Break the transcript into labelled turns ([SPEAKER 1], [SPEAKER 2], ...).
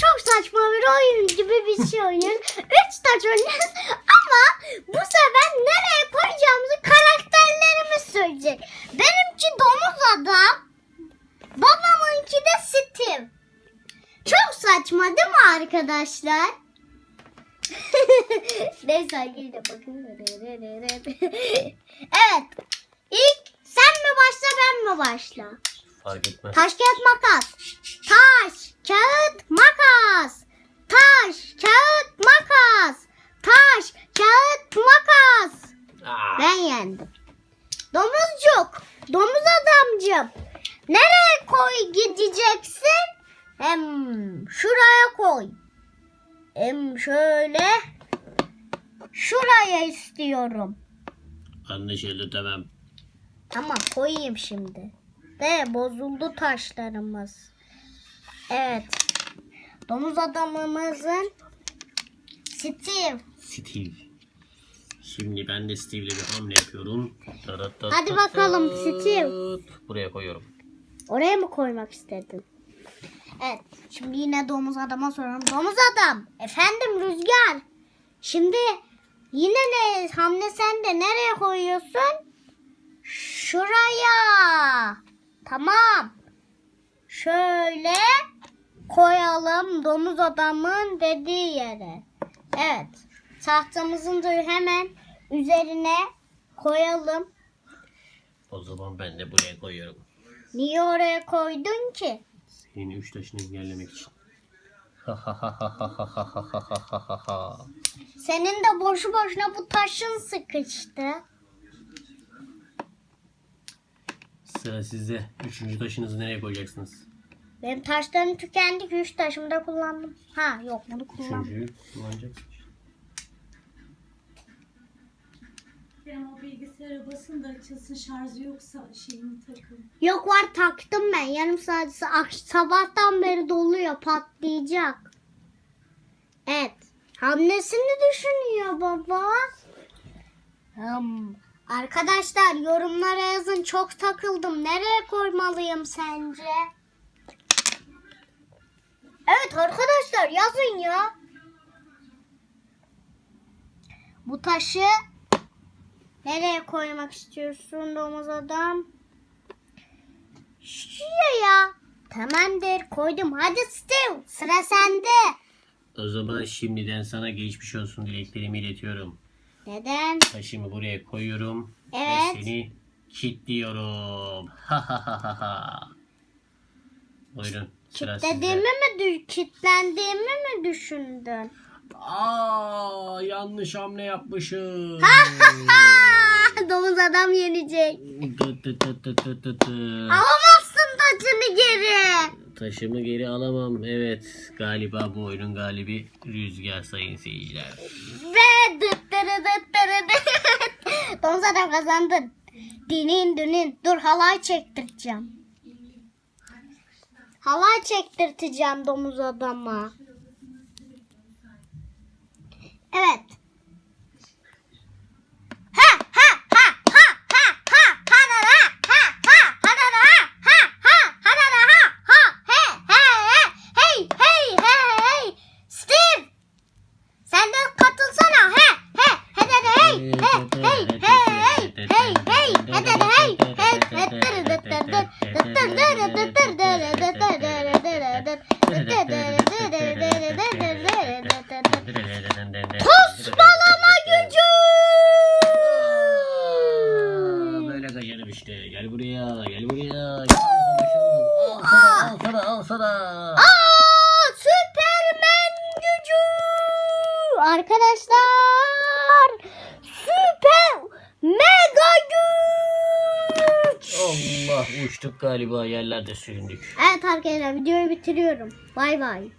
[SPEAKER 1] çok saçma bir oyun gibi bir şey oynuyoruz. Üç taş oynuyoruz ama bu sefer nereye koyacağımızı karakterlerimiz söyleyecek. Benimki domuz adam. Babamınki de Steve. Çok saçma değil mi arkadaşlar? Neyse hadi de bakın. evet. İlk sen mi başla ben mi başla?
[SPEAKER 2] Fark etmez.
[SPEAKER 1] Taş kağıt makas. Taş kağıt makas. Taş kağıt makas. Taş kağıt makas.
[SPEAKER 2] Aa,
[SPEAKER 1] Ben yendim. Domuzcuk. Domuz adamcım. Nereye koy gideceksin? Hem şuraya koy. Hem şöyle. Şuraya istiyorum.
[SPEAKER 2] anlaşıldı tamam.
[SPEAKER 1] Tamam koyayım şimdi. De bozuldu taşlarımız. Evet. Domuz adamımızın Steve.
[SPEAKER 2] Steve. Şimdi ben de Steve'le bir hamle yapıyorum.
[SPEAKER 1] Hadi bakalım Steve.
[SPEAKER 2] Buraya koyuyorum.
[SPEAKER 1] Oraya mı koymak istedin? Evet. Şimdi yine domuz adama soruyorum. Domuz adam. Efendim Rüzgar. Şimdi yine ne hamle sende nereye koyuyorsun? Şuraya. Tamam. Şöyle koyalım domuz adamın dediği yere. Evet. Tahtamızın da hemen üzerine koyalım.
[SPEAKER 2] O zaman ben de buraya koyuyorum.
[SPEAKER 1] Niye oraya koydun ki?
[SPEAKER 2] Senin üç taşını engellemek için.
[SPEAKER 1] Senin de boşu boşuna bu taşın sıkıştı.
[SPEAKER 2] Sıra sizde. Üçüncü taşınızı nereye koyacaksınız?
[SPEAKER 1] Benim taşlarım tükendi ki üç taşımı da kullandım. Ha yok bunu kullanmadım.
[SPEAKER 2] Üçüncüyü kullanacaksınız.
[SPEAKER 3] Benim o bilgisayara basın da açılsın şarjı yoksa şeyini takın.
[SPEAKER 1] Yok var taktım ben. Yarım saat sabahtan beri doluyor patlayacak. Evet. Hamlesini düşünüyor baba. Hmm. Arkadaşlar yorumlara yazın çok takıldım. Nereye koymalıyım sence? Evet arkadaşlar yazın ya. Bu taşı nereye koymak istiyorsun domuz adam? Şuraya. Tamamdır koydum. Hadi Steve sıra sende.
[SPEAKER 2] O zaman şimdiden sana geçmiş olsun dileklerimi iletiyorum.
[SPEAKER 1] Neden?
[SPEAKER 2] Taşımı buraya koyuyorum.
[SPEAKER 1] Evet.
[SPEAKER 2] Ve seni kilitliyorum. Ha ha ha ha ha. Buyurun. Sıra
[SPEAKER 1] Kitlediğimi
[SPEAKER 2] sizde.
[SPEAKER 1] mi, dü- mi düşündün?
[SPEAKER 2] Aa, yanlış hamle yapmışım.
[SPEAKER 1] Ha, domuz adam yenecek.
[SPEAKER 2] Tı tı tı tı tı tı tı.
[SPEAKER 1] Alamazsın taçını geri.
[SPEAKER 2] Taşımı geri alamam. Evet. Galiba bu oyunun galibi Rüzgar sayın seyirciler.
[SPEAKER 1] Ve dıt dırı dıt dırı dıt. Domuz adam kazandın. Dinin dinin. Dur halay çektireceğim. Halay çektirteceğim domuz adama. Evet. Hey hey hey hey hey he hey hey hey hey hey he de de hey he Tosbalama gücü.
[SPEAKER 2] Aa, Böyle kaçarım işte. Gel buraya. Gel buraya. Gel. Al sana, al sana, al sana.
[SPEAKER 1] Aa, Süpermen gücü. Arkadaşlar.
[SPEAKER 2] Allah uçtuk galiba yerlerde süründük.
[SPEAKER 1] Evet arkadaşlar videoyu bitiriyorum. Bay bay.